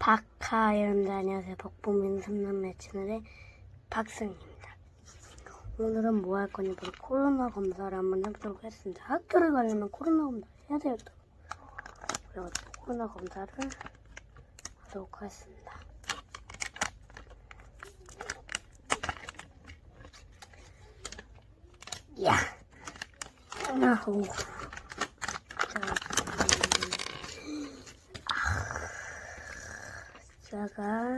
박하 여러분들 안녕하세요 박보민 삼남매 채널의 박승입니다. 오늘은 뭐 할 거냐? 바로 코로나 검사를 한번 해보도록 하겠습니다. 학교를 가려면 코로나 검사를 해야 되겠다. 그래가지고 코로나 검사를 하도록 하겠습니다. 야! 아우 자가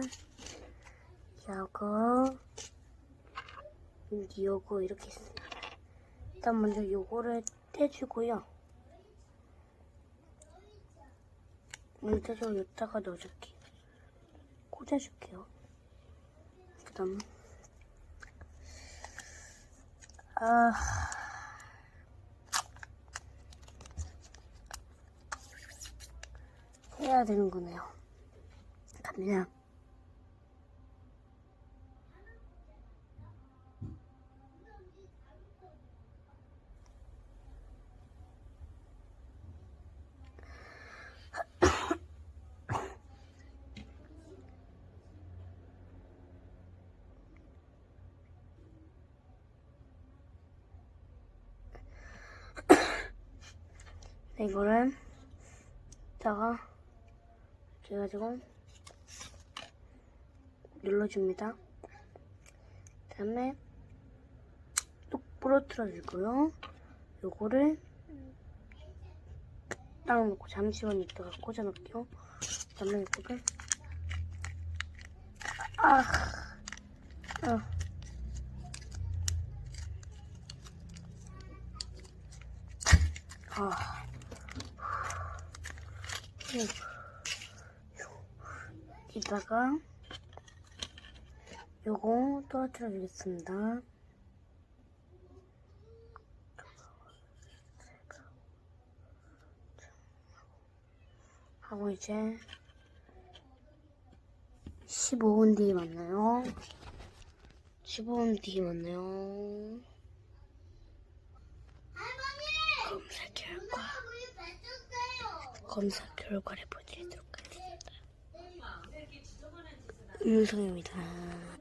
요거 요거 이렇게 있습니다. 일단 먼저 요거를 떼주고요. 먼저 떼주고 여기다가 넣어줄게요. 꽂아줄게요. 그 다음 아 해야 되는 거네요. 네, 이거를 이렇게 해가지고 눌러줍니다. 그 다음에 뚝 부러뜨려 주고요. 요거를 딱 놓고 잠시만 있다가 꽂아 놓을게요. 그 다음에 이거를 아, 아. 아. 이따가 요거 떨어뜨려 주겠습니다. 하고 이제 15분 뒤에 만나요. 15분 뒤에 만나요. 검사 결과 검사 결과를 보여드리도록 하겠습니다. 음성입니다.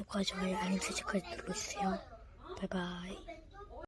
구독과 좋아요, 알림 설정까지 눌러주세요. 바이바이.